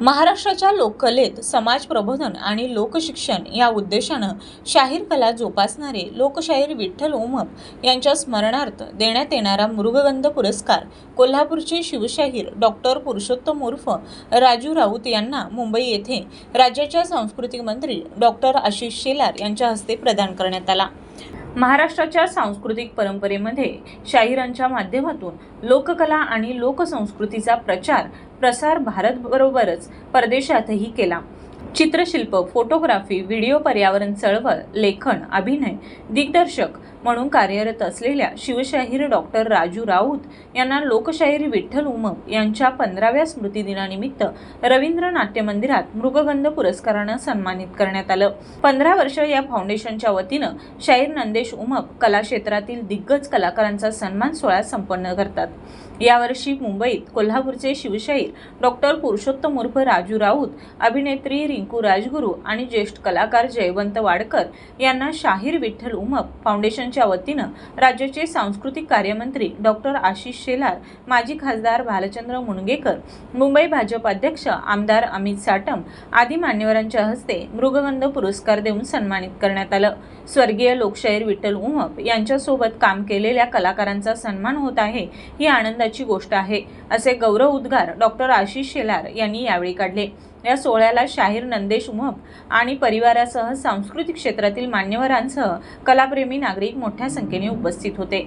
महाराष्ट्राच्या लोककलेत समाज प्रबोधन आणि लोकशिक्षण या उद्देशानं शाहीर कला जोपासणारे लोकशाहीर विठ्ठल उमप यांच्या स्मरणार्थ देण्यात येणारा मृगगंध पुरस्कार कोल्हापूरचे शिवशाहीर डॉक्टर पुरुषोत्तम उर्फ राजू राऊत यांना मुंबई येथे राज्याच्या सांस्कृतिक मंत्री डॉक्टर आशिष शेलार यांच्या हस्ते प्रदान करण्यात आला. महाराष्ट्राच्या सांस्कृतिक परंपरेमध्ये शाहिरांच्या माध्यमातून लोककला आणि लोकसंस्कृतीचा प्रचार प्रसार भारतबरोबरच परदेशातही केला. चित्रशिल्प फोटोग्राफी व्हिडिओ पर्यावरण चळवळ लेखन अभिनय दिग्दर्शक म्हणून कार्यरत असलेल्या शिवशाहीर डॉक्टर राजू राऊत यांना लोकशाहीर विठ्ठल उमप यांच्या पंधराव्या स्मृतिदिनानिमित्त रवींद्र नाट्य मंदिरात मृगगंध पुरस्कारानं सन्मानित करण्यात आलं. पंधरा वर्ष या फाउंडेशनच्या वतीनं शाहीर नंदेश उमप कला क्षेत्रातील दिग्गज कलाकारांचा सन्मान सोहळा संपन्न करतात. यावर्षी मुंबईत कोल्हापूरचे शिवशाहीर डॉक्टर पुरुषोत्तम उर्फ राजू राऊत अभिनेत्री रिंकू राजगुरू आणि ज्येष्ठ कलाकार जयवंत वाडकर यांना शाहीर विठ्ठल उमप यांच्या वतीनं राज्याचे सांस्कृतिक कार्यमंत्री डॉक्टर आशिष शेलार माजी खासदार भालचंद्र मुणगेकर मुंबई भाजप अध्यक्ष आमदार अमित साटम आदी मान्यवरांच्या हस्ते मृगगंध पुरस्कार देऊन सन्मानित करण्यात आलं. स्वर्गीय लोकशाहीर विठ्ठल उमप यांच्यासोबत काम केलेल्या कलाकारांचा सन्मान होत आहे ही आनंदाची गोष्ट आहे असे गौरव उद्गार डॉक्टर आशिष शेलार यांनी यावेळी काढले. या सोहळ्याला शाहीर नंदेश उमप आणि परिवारासह सांस्कृतिक क्षेत्रातील मान्यवरांसह कलाप्रेमी नागरिक मोठ्या संख्येने उपस्थित होते.